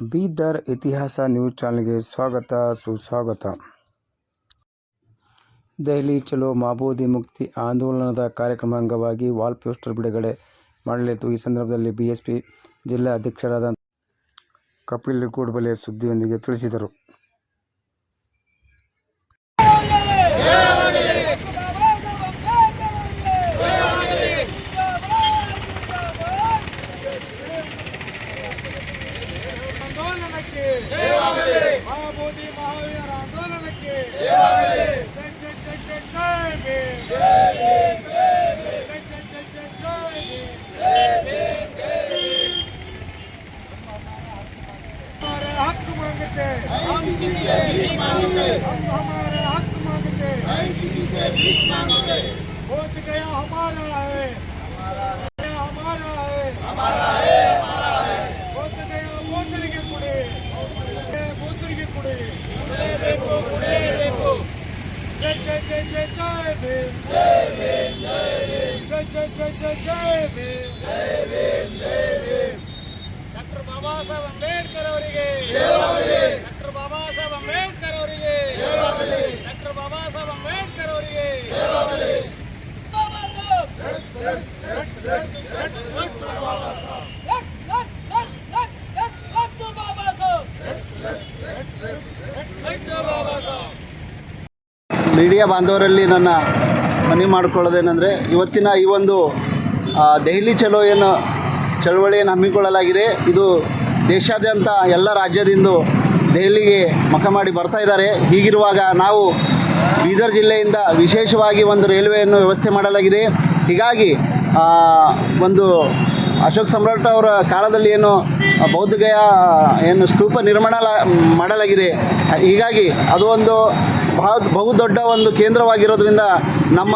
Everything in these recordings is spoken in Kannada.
ಬೀದರ್ ಇತಿಹಾಸ ನ್ಯೂಸ್ ಚಾನಲ್ಗೆ ಸ್ವಾಗತ, ಸುಸ್ವಾಗತ. ದೆಹಲಿ ಚಲೋ ಮಾಬೂದಿ ಮುಕ್ತಿ ಆಂದೋಲನದ ಕಾರ್ಯಕ್ರಮ ಅಂಗವಾಗಿ ವಾಲ್ ಪೋಸ್ಟರ್ ಬಿಡುಗಡೆ ಮಾಡಲಿತ್ತು ಈ ಸಂದರ್ಭದಲ್ಲಿ ಬಿಎಸ್ಪಿ ಜಿಲ್ಲಾ ಅಧ್ಯಕ್ಷರಾದ ಕಪಿಲ್ ಕೂಡಬಲೆ ಸುದ್ದಿಯೊಂದಿಗೆ ತಿಳಿಸಿದರು. ಮಹಾವೀರ ಆಂದೋಲನಕ್ಕೆ ಜೈ ಜೈ ಜೈ ಜೈ ಜೈ ಭೀಮ್. ಜೈ ಜೈ ಜೈ ಜೈ ಜೈ ಭೀಮ್. हमारे हक मांगते हम हमारे हक मांगते वोट गया हमारा है हमारा ಜೈ ಜೈ ಜೈ ಜೈ ಜೈ ಜೈ ಜೈ ಡಾಕ್ಟರ್ ಸಾಹೇಬ್ ಅಂಬೇಡ್ಕರ್ ಅವರಿಗೆ ಡಾಕ್ಟರ್ ಬಾಬಾ ಸಾಹೇಬ್ ಅಂಬೇಡ್ಕರ್ ಅವರಿಗೆ ಡಾಕ್ಟರ್ ಬಾಬಾ ಸಾಹೇಬ್ ಅಂಬೇಡ್ಕರ್ ಅವರಿಗೆ ಮೀಡಿಯಾ ಬಾಂಧವರಲ್ಲಿ ನನ್ನ ಮನವಿ ಮಾಡಿಕೊಳ್ಳೋದೇನೆಂದರೆ ಇವತ್ತಿನ ಈ ಒಂದು ದೆಹಲಿ ಚಲೋ ಏನು ಚಳವಳಿಯನ್ನು ಹಮ್ಮಿಕೊಳ್ಳಲಾಗಿದೆ. ಇದು ದೇಶಾದ್ಯಂತ ಎಲ್ಲ ರಾಜ್ಯದಿಂದ ದೆಹಲಿಗೆ ಮಖ ಮಾಡಿ ಬರ್ತಾ ಇದ್ದಾರೆ. ಹೀಗಿರುವಾಗ ನಾವು ಬೀದರ್ ಜಿಲ್ಲೆಯಿಂದ ವಿಶೇಷವಾಗಿ ಒಂದು ರೈಲ್ವೆಯನ್ನು ವ್ಯವಸ್ಥೆ ಮಾಡಲಾಗಿದೆ. ಹೀಗಾಗಿ ಒಂದು ಅಶೋಕ್ ಸಮ್ರಾಟ್ ಅವರ ಕಾಲದಲ್ಲಿ ಏನು ಬೌದ್ಧಗಯ ಏನು ಸ್ತೂಪ ನಿರ್ಮಾಣ ಮಾಡಲಾಗಿದೆ. ಹೀಗಾಗಿ ಅದು ಒಂದು ಬಹಳ ಬಹುದೊಡ್ಡ ಒಂದು ಕೇಂದ್ರವಾಗಿರೋದ್ರಿಂದ ನಮ್ಮ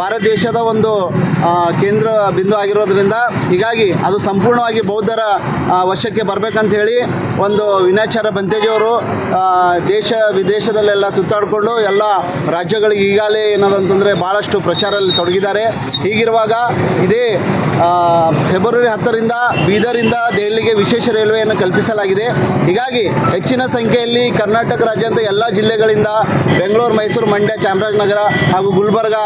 ಭಾರತ ದೇಶದ ಒಂದು ಕೇಂದ್ರ ಬಿಂದು ಆಗಿರೋದ್ರಿಂದ ಹೀಗಾಗಿ ಅದು ಸಂಪೂರ್ಣವಾಗಿ ಬೌದ್ಧರ ವಶಕ್ಕೆ ಬರಬೇಕಂತ ಹೇಳಿ ಒಂದು ವಿನಾಚಾರ ಬಂತೇಜಿಯವರು ದೇಶ ವಿದೇಶದಲ್ಲೆಲ್ಲ ಸುತ್ತಾಡಿಕೊಂಡು ಎಲ್ಲ ರಾಜ್ಯಗಳಿಗೆ ಈಗಾಗಲೇ ಏನದಂತಂದರೆ ಭಾಳಷ್ಟು ಪ್ರಚಾರದಲ್ಲಿ ತೊಡಗಿದ್ದಾರೆ. ಹೀಗಿರುವಾಗ ಇದೇ ಫೆಬ್ರವರಿ ಹತ್ತರಿಂದ ಬೀದರಿಂದ ದೆಹಲಿಗೆ ವಿಶೇಷ ರೈಲ್ವೆಯನ್ನು ಕಲ್ಪಿಸಲಾಗಿದೆ. ಹೀಗಾಗಿ ಹೆಚ್ಚಿನ ಸಂಖ್ಯೆಯಲ್ಲಿ ಕರ್ನಾಟಕ ರಾಜ್ಯದ ಎಲ್ಲ ಜಿಲ್ಲೆಗಳಿಂದ ಬೆಂಗಳೂರು, ಮೈಸೂರು, ಮಂಡ್ಯ, ಚಾಮರಾಜನಗರ ಹಾಗೂ ಗುಲ್ಬರ್ಗ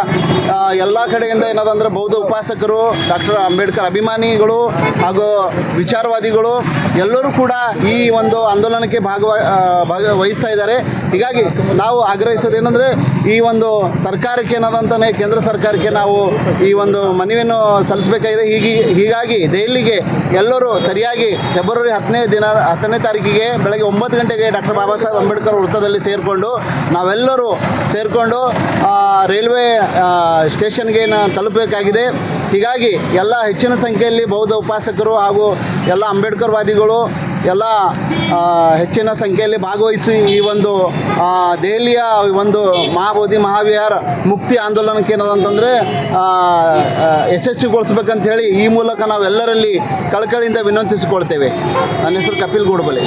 ಎಲ್ಲ ಕಡೆಯಿಂದ ಏನದಂದ್ರೆ ಬೌದ್ಧ ಉಪಾಸಕರು, ಡಾಕ್ಟರ್ ಅಂಬೇಡ್ಕರ್ ಅಭಿಮಾನಿಗಳು ಹಾಗೂ ವಿಚಾರವಾದಿಗಳು ಎಲ್ಲರೂ ಕೂಡ ಈ ಒಂದು ಆಂದೋಲನಕ್ಕೆ ಭಾಗವ ಭಾಗವಹಿಸ್ತಾ ಇದ್ದಾರೆ. ಹೀಗಾಗಿ ನಾವು ಆಗ್ರಹಿಸೋದೇನೆಂದರೆ ಈ ಒಂದು ಸರ್ಕಾರಕ್ಕೆ ಏನದಂತಾನೆ ಕೇಂದ್ರ ಸರ್ಕಾರಕ್ಕೆ ನಾವು ಈ ಒಂದು ಮನವಿಯನ್ನು ಸಲ್ಲಿಸಬೇಕಾಗಿದೆ. ಹೀಗೆ ಹೀಗಾಗಿ ದೆಹಲಿಗೆ ಎಲ್ಲರೂ ಸರಿಯಾಗಿ ಫೆಬ್ರವರಿ ಹತ್ತನೇ ದಿನ, ಹತ್ತನೇ ತಾರೀಕಿಗೆ ಬೆಳಗ್ಗೆ ಒಂಬತ್ತು ಗಂಟೆಗೆ ಡಾಕ್ಟರ್ ಬಾಬಾ ಸಾಹೇಬ್ ಅಂಬೇಡ್ಕರ್ ವೃತ್ತದಲ್ಲಿ ಸೇರಿಕೊಂಡು ನಾವೆಲ್ಲರೂ ಸೇರಿಕೊಂಡು ರೈಲ್ವೆ ಸ್ಟೇಷನ್ಗೆ ತಲುಪಬೇಕಾಗಿದೆ. ಹೀಗಾಗಿ ಎಲ್ಲ ಹೆಚ್ಚಿನ ಸಂಖ್ಯೆಯಲ್ಲಿ ಬೌದ್ಧ ಉಪಾಸಕರು ಹಾಗೂ ಎಲ್ಲ ಅಂಬೇಡ್ಕರ್ ವಾದಿಗಳು ಎಲ್ಲ ಹೆಚ್ಚಿನ ಸಂಖ್ಯೆಯಲ್ಲಿ ಭಾಗವಹಿಸಿ ಈ ಒಂದು ದೆಹಲಿಯ ಒಂದು ಮಹಾಬೋಧಿ ಮಹಾವಿಹಾರ ಮುಕ್ತಿ ಆಂದೋಲನಕ್ಕೆ ಏನದಂತಂದರೆ ಯಶಸ್ವಿಗೊಳಿಸ್ಬೇಕಂತ ಹೇಳಿ ಈ ಮೂಲಕ ನಾವೆಲ್ಲರಲ್ಲಿ ಕಳಕಳಿಯಿಂದ ವಿನಂತಿಸಿಕೊಳ್ತೇವೆ. ನನ್ನ ಹೆಸರು ಕಪಿಲ್ ಗೂಡಬಲೆ.